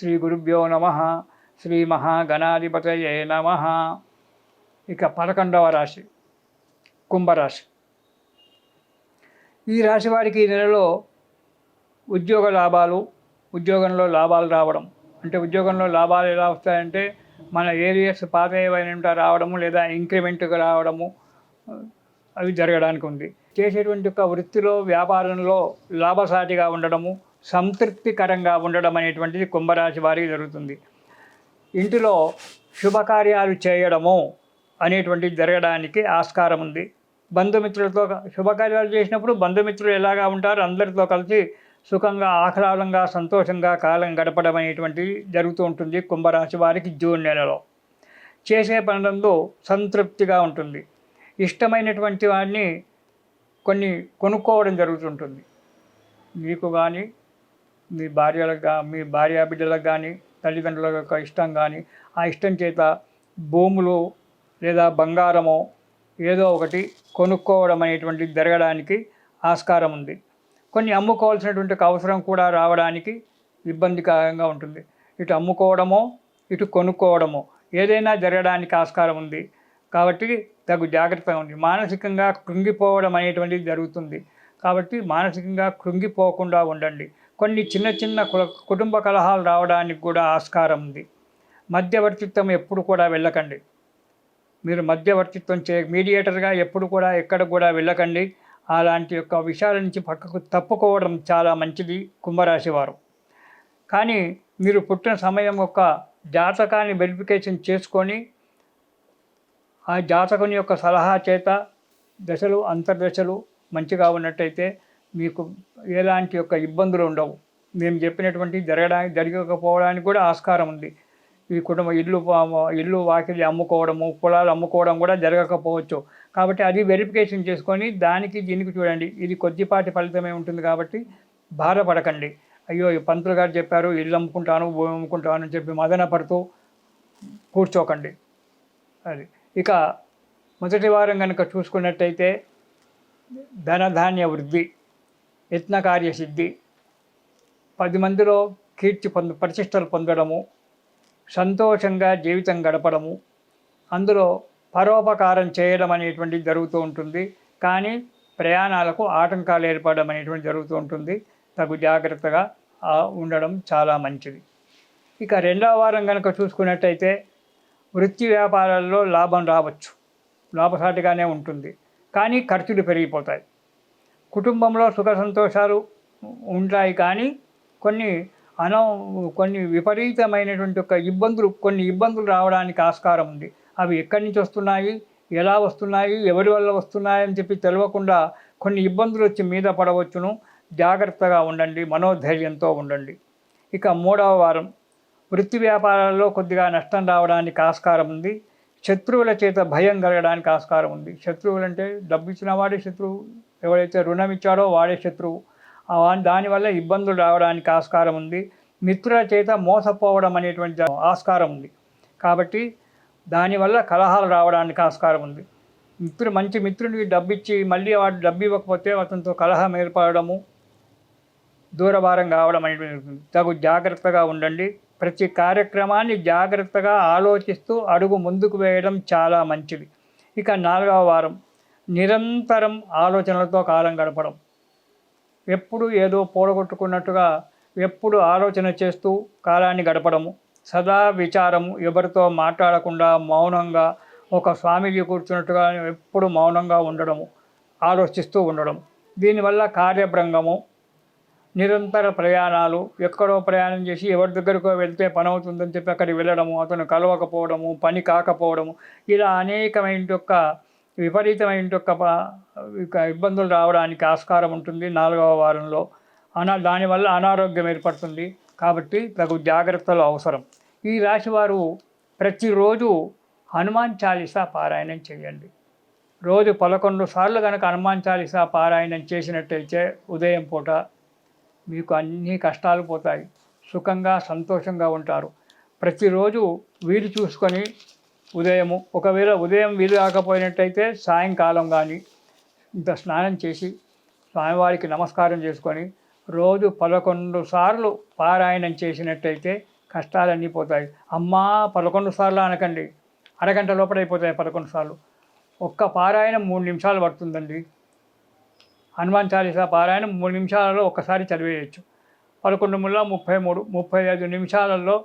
శ్రీ గురుభ్యో నమ. శ్రీ మహాగణాధిపతయే నమ. ఇక పదకొండవ రాశి కుంభరాశి. ఈ రాశి వారికి ఈ నెలలో ఉద్యోగ లాభాలు ఉద్యోగంలో లాభాలు రావడం. అంటే ఉద్యోగంలో లాభాలు ఎలా వస్తాయంటే మన ఏరియాస్ పాత ఏవైనా రావడము లేదా ఇంక్రిమెంట్గా రావడము అవి జరగడానికి ఉంది. చేసేటువంటి ఒక వృత్తిలో వ్యాపారంలో లాభసాటిగా ఉండడము సంతృప్తికరంగా ఉండడం అనేటువంటిది కుంభరాశి వారికి జరుగుతుంది. ఇంటిలో శుభకార్యాలు చేయడము అనేటువంటిది జరగడానికి ఆస్కారం ఉంది. బంధుమిత్రులతో శుభకార్యాలు చేసినప్పుడు బంధుమిత్రులు ఎలాగా ఉంటారు? అందరితో కలిసి సుఖంగా ఆహ్లాదంగా సంతోషంగా కాలం గడపడం అనేటువంటిది జరుగుతూ ఉంటుంది కుంభరాశి వారికి జూన్ నెలలో. చేసే పనులందు సంతృప్తిగా ఉంటుంది. ఇష్టమైనటువంటి వాడిని కొన్ని కొనుక్కోవడం జరుగుతుంటుంది. మీకు కానీ మీ భార్యలకు మీ భార్య బిడ్డలకు కానీ తల్లిదండ్రుల యొక్క ఇష్టం కానీ ఆ ఇష్టం చేత భూములు లేదా బంగారమో ఏదో ఒకటి కొనుక్కోవడం అనేటువంటి జరగడానికి ఆస్కారం ఉంది. కొన్ని అమ్ముకోవాల్సినటువంటి అవసరం కూడా రావడానికి ఇబ్బందికరంగా ఉంటుంది. ఇటు అమ్ముకోవడమో ఇటు కొనుక్కోవడమో ఏదైనా జరగడానికి ఆస్కారం ఉంది. కాబట్టి తగు జాగ్రత్తగా ఉంది మానసికంగా కృంగిపోవడం అనేటువంటిది జరుగుతుంది. కాబట్టి మానసికంగా కృంగిపోకుండా ఉండండి. కొన్ని చిన్న చిన్న కుల- కుటుంబ కలహాలు రావడానికి కూడా ఆస్కారం ఉంది. మధ్యవర్తిత్వం ఎప్పుడు కూడా వెళ్ళకండి. మీరు మధ్యవర్తిత్వం చే మీడియేటర్గా ఎప్పుడు కూడా ఎక్కడ కూడా వెళ్ళకండి. అలాంటి యొక్క విషయాల నుంచి పక్కకు తప్పుకోవడం చాలా మంచిది కుంభరాశి వారు. కానీ మీరు పుట్టిన సమయం యొక్క జాతకాన్ని వెరిఫికేషన్ చేసుకొని ఆ జాతకుని యొక్క సలహా చేత దశలు అంతర్దశలు మంచిగా ఉన్నట్టయితే మీకు ఎలాంటి యొక్క ఇబ్బందులు ఉండవు. మేము చెప్పినటువంటి జరగడానికి జరగకపోవడానికి కూడా ఆస్కారం ఉంది. ఈ కుటుంబ ఇల్లు ఇల్లు వాకిలి అమ్ముకోవడము పొలాలు అమ్ముకోవడం కూడా జరగకపోవచ్చు. కాబట్టి అది వెరిఫికేషన్ చేసుకొని దానికి దీనికి చూడండి. ఇది కొద్దిపాటి ఫలితమే ఉంటుంది కాబట్టి బాధపడకండి. అయ్యో ఈ పంతులు గారు చెప్పారు ఇల్లు అమ్ముకుంటాను భూమి అమ్ముకుంటాను అని చెప్పి మదన పడుతూ కూర్చోకండి. అది. ఇక మొదటి వారం కనుక చూసుకున్నట్టయితే ధనధాన్య వృద్ధి. యత్నకార్య సిద్ధి పది మందిలో కీర్తి పొంద ప్రతిష్టలు పొందడము సంతోషంగా జీవితం గడపడము అందులో పరోపకారం చేయడం అనేటువంటిది జరుగుతూ ఉంటుంది. కానీ ప్రయాణాలకు ఆటంకాలు ఏర్పడడం అనేటువంటి జరుగుతూ ఉంటుంది. తగు జాగ్రత్తగా ఉండడం చాలా మంచిది. ఇక రెండవ వారం కనుక చూసుకున్నట్టయితే వృత్తి వ్యాపారాల్లో లాభం రావచ్చు. లాభసాటిగానే ఉంటుంది. కానీ ఖర్చులు పెరిగిపోతాయి. కుటుంబంలో సుఖ సంతోషాలు ఉంటాయి కానీ కొన్ని అనో కొన్ని విపరీతమైనటువంటి ఒక ఇబ్బందులు కొన్ని ఇబ్బందులు రావడానికి ఆస్కారం ఉంది. అవి ఎక్కడి నుంచి వస్తున్నాయి? ఎలా వస్తున్నాయి? ఎవరి వల్ల వస్తున్నాయి అని చెప్పి తెలియకుండా కొన్ని ఇబ్బందులు వచ్చి మీద పడవచ్చును. జాగ్రత్తగా ఉండండి మనోధైర్యంతో ఉండండి. ఇక మూడవ వారం. వృత్తి వ్యాపారాల్లో కొద్దిగా నష్టం రావడానికి ఆస్కారం ఉంది. శత్రువుల చేత భయం కలగడానికి ఆస్కారం ఉంది. శత్రువులు అంటే డబ్బు ఇచ్చిన వాడే శత్రువు. ఎవరైతే రుణం ఇచ్చాడో వాడే శత్రువు. దానివల్ల ఇబ్బందులు రావడానికి ఆస్కారం ఉంది. మిత్రుల చేత మోసపోవడం అనేటువంటి ఆస్కారం ఉంది. కాబట్టి దానివల్ల కలహాలు రావడానికి ఆస్కారం ఉంది. మిత్రుడు మంచి మిత్రుడికి డబ్బు ఇచ్చి మళ్ళీ వాడు డబ్బు ఇవ్వకపోతే అతనితో కలహం ఏర్పడము దూరభారం కావడం అనేటువంటి తగు జాగ్రత్తగా ఉండండి. ప్రతి కార్యక్రమాన్ని జాగ్రత్తగా ఆలోచిస్తూ అడుగు ముందుకు వేయడం చాలా మంచిది. ఇక నాలుగవ వారం. నిరంతరం ఆలోచనలతో కాలం గడపడం. ఎప్పుడు ఏదో పూడగొట్టుకున్నట్టుగా ఎప్పుడు ఆలోచన చేస్తూ కాలాన్ని గడపడము. సదా విచారము. ఎవరితో మాట్లాడకుండా మౌనంగా ఒక స్వామీజీ కూర్చున్నట్టుగా ఎప్పుడు మౌనంగా ఉండడము. ఆలోచిస్తూ ఉండడం. దీనివల్ల కార్యభ్రంగము నిరంతర ప్రయాణాలు ఎక్కడో ప్రయాణం చేసి ఎవరి దగ్గరకో వెళ్తే పని అవుతుందని చెప్పి అక్కడికి వెళ్ళడము అతను కలవకపోవడము పని కాకపోవడము ఇలా అనేకమైన యొక్క విపరీతమైన యొక్క ఇబ్బందులు రావడానికి ఆస్కారం ఉంటుంది నాలుగవ వారంలో. అనా దానివల్ల అనారోగ్యం ఏర్పడుతుంది కాబట్టి తగు జాగ్రత్తలు అవసరం. ఈ రాశి వారు ప్రతిరోజు హనుమాన్ చాలీసా పారాయణం చేయండి. రోజు పదకొండు సార్లు కనుక హనుమాన్ చాలీసా పారాయణం చేసినట్టయితే ఉదయం పూట మీకు అన్ని కష్టాలు పోతాయి. సుఖంగా సంతోషంగా ఉంటారు. ప్రతిరోజు వీలు చూసుకొని ఉదయము. ఒకవేళ ఉదయం వీలు కాకపోయినట్టయితే సాయంకాలం కానీ ఇంత స్నానం చేసి స్వామివారికి నమస్కారం చేసుకొని రోజు పదకొండు సార్లు పారాయణం చేసినట్టయితే కష్టాలన్నీ పోతాయి. అమ్మా పదకొండు సార్లు అనకండి. అరగంట లోపల అయిపోతాయి పదకొండు సార్లు. ఒక్క పారాయణం మూడు నిమిషాలు పడుతుందండి. హనుమాన్ చాలీసా పారాయణం మూడు నిమిషాలలో ఒక్కసారి చదివేయచ్చు. పదకొండు ముళ్ళ ముప్పై మూడు ముప్పై ఐదు నిమిషాలలో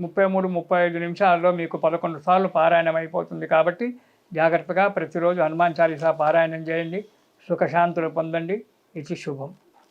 ముప్పై మూడు ముప్పై ఐదు నిమిషాల్లో మీకు పదకొండు సార్లు పారాయణం అయిపోతుంది కాబట్టి జాగ్రత్తగా ప్రతిరోజు హనుమాన్ చాలీసా పారాయణం చేయండి. సుఖశాంతులు పొందండి. ఇది శుభం.